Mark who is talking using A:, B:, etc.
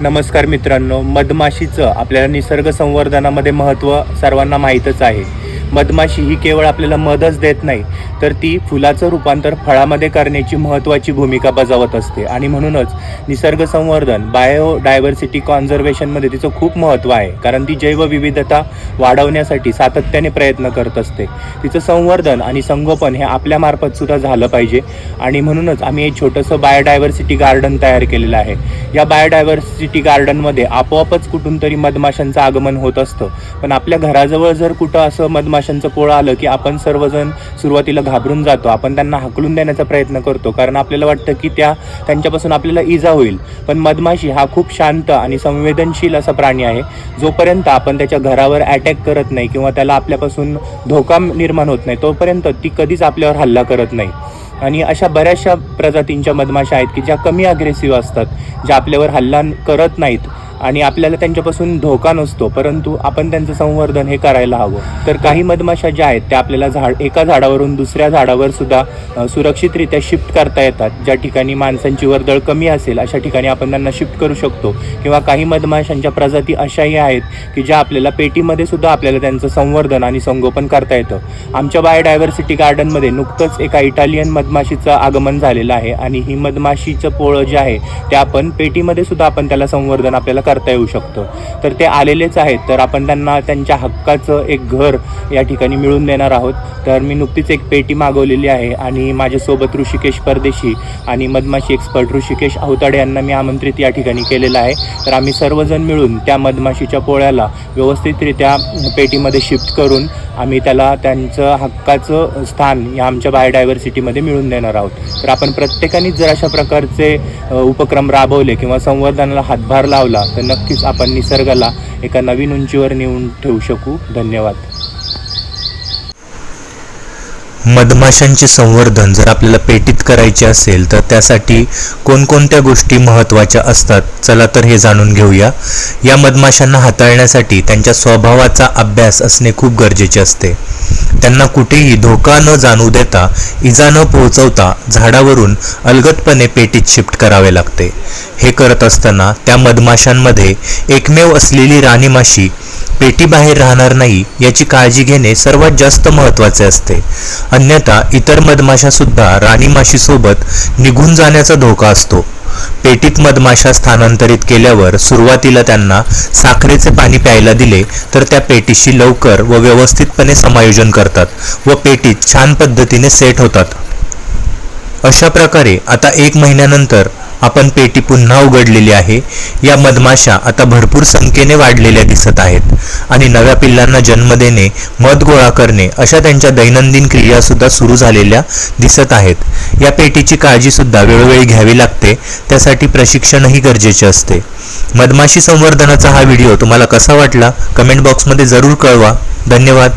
A: नमस्कार मित्रांनो मधमाशीचं आपल्याला निसर्ग संवर्धनामध्ये महत्त्व सर्वांना माहीतच आहे. मधमाशी ही केवळ आपल्याला मधच देत नाही तर ती फुलाचं रूपांतर फळामध्ये करण्याची महत्त्वाची भूमिका बजावत असते. आणि म्हणूनच निसर्ग संवर्धन बायोडायव्हर्सिटी कॉन्झर्वेशनमध्ये तिचं खूप महत्त्व आहे. कारण ती जैवविविधता वाढवण्यासाठी सातत्याने प्रयत्न करत असते. तिचं संवर्धन आणि संगोपन हे आपल्यामार्फत सुद्धा झालं पाहिजे. आणि म्हणूनच आम्ही एक छोटंसं बायोडायव्हर्सिटी गार्डन तयार केलेलं आहे. या बायोडायव्हर्सिटी गार्डनमध्ये आपोआपच कुठून तरी मधमाशांचं आगमन होत असतं. पण आपल्या घराजवळ जर कुठं असं मधमाशांचं पोळं आलं की आपण सर्वजण सुरुवातीला घाबरून जातो. आपण त्यांना हाकलून देण्याचा प्रयत्न करतो. कारण आपल्याला वाटतं की त्या त्यांच्यापासून आपल्याला इजा होईल. पण मधमाशी हा खूप शांत आणि संवेदनशील असा प्राणी आहे. जोपर्यंत आपण त्याच्या घरावर अटॅक करत नाही किंवा त्याला आपल्यापासून धोका निर्माण होत नाही तोपर्यंत ती कधीच आपल्यावर हल्ला करत नाही. आणि अशा बऱ्याचशा प्रजातींच्या मधमाशा आहेत की ज्या कमी अग्रेसिव्ह असतात ज्या आपल्यावर हल्ला करत नाहीत. आणि आपल्याला त्यांच्यापासून धोका नसतो परंतु आपण त्यांचं संवर्धन हे करायला हवं. तर काही मधमाशा ज्या आहेत त्या आपल्याला झाड एका झाडावरून दुसऱ्या झाडावर सुद्धा सुरक्षितरित्या शिफ्ट करता येतात. ज्या ठिकाणी माणसांची वर्दळ कमी असेल अशा ठिकाणी आपण त्यांना शिफ्ट करू शकतो. किंवा काही मधमाशांच्या प्रजाती अशाही आहेत की ज्या आपल्याला पेटीमध्ये सुद्धा आपल्याला त्यांचं संवर्धन आणि संगोपन करता येतं. आमच्या बायोडायव्हर्सिटी गार्डनमध्ये नुकतंच एका इटालियन मधमाशीचं आगमन झालेलं आहे. आणि ही मधमाशीचं पोळं जे आहे ते आपण पेटीमध्ये सुद्धा आपण त्याला संवर्धन आपल्याला करता येऊ शकतं. तर ते आलेलेच आहेत. तर आपण त्यांना त्यांच्या हक्काचं एक घर या ठिकाणी मिळून देणार आहोत. तर मी नुकतीच एक पेटी मागवलेली आहे आणि माझ्यासोबत ऋषिकेश परदेशी आणि मधमाशी एक्सपर्ट ऋषिकेश अवताडे यांना मी आमंत्रित या ठिकाणी केलेलं आहे. तर आम्ही सर्वजण मिळून त्या मधमाशीच्या पोळ्याला व्यवस्थितरित्या पेटीमध्ये शिफ्ट करून आम्ही त्याला त्यांचं हक्काचं स्थान या आमच्या बायोडायव्हर्सिटीमध्ये मिळून देणार आहोत. तर आपण प्रत्येकाने जर अशा प्रकारचे उपक्रम राबवले किंवा संवर्धनाला हातभार लावला तर नक्कीच आपण निसर्गाला एका नवीन उंचीवर नेऊन ठेवू शकू. धन्यवाद.
B: मधमाशांचे संवर्धन जर आपल्याला पेटीत करायचे असेल तर त्यासाठी कोणकोणत्या गोष्टी महत्त्वाच्या असतात? चला तर हे जाणून घेऊया. या मधमाशांना हाताळण्यासाठी त्यांच्या स्वभावाचा अभ्यास असणे खूप गरजेचे असते. त्यांना कुठेही धोका न जाणू देता इजा न पोहोचवता झाडावरून अलगदपणे पेटीत शिफ्ट करावे लागते. हे करत असताना त्या मधमाशांमध्ये एकमेव असलेली राणी माशी पेटी बाहेर राहणार नाही याची काळजी घेणे सर्वात जास्त महत्त्वाचे असते. अन्यथा इतर मधमाशासुद्धा राणीमाशीसोबत राणी माशीसोबत निघून जाण्याचा धोका असतो. पेटीत मधमाशा स्थानांतरित केल्यावर सुरुवातीला त्यांना साखरेचे पाणी प्यायला दिले तर त्या पेटीशी लवकर व व्यवस्थितपणे समायोजन करतात व पेटीत छान पद्धतीने सेट होतात. अशा प्रकारे आता एक महिन्यानंतर आपण पेटी पुन्हा उघडलेली आहे. या मधमाशा आता भरपूर संख्येने वाढलेल्या दिसत आहेत. आणि नव्या पिल्लांना जन्म देणे मध गोळा करणे अशा त्यांच्या दैनंदिन क्रियासुद्धा सुरू झालेल्या दिसत आहेत. या पेटीची काळजीसुद्धा वेळोवेळी घ्यावी लागते त्यासाठी प्रशिक्षणही गरजेचे असते. मधमाशी संवर्धनाचा हा व्हिडिओ तुम्हाला कसा वाटला? कमेंट बॉक्समध्ये जरूर कळवा. धन्यवाद.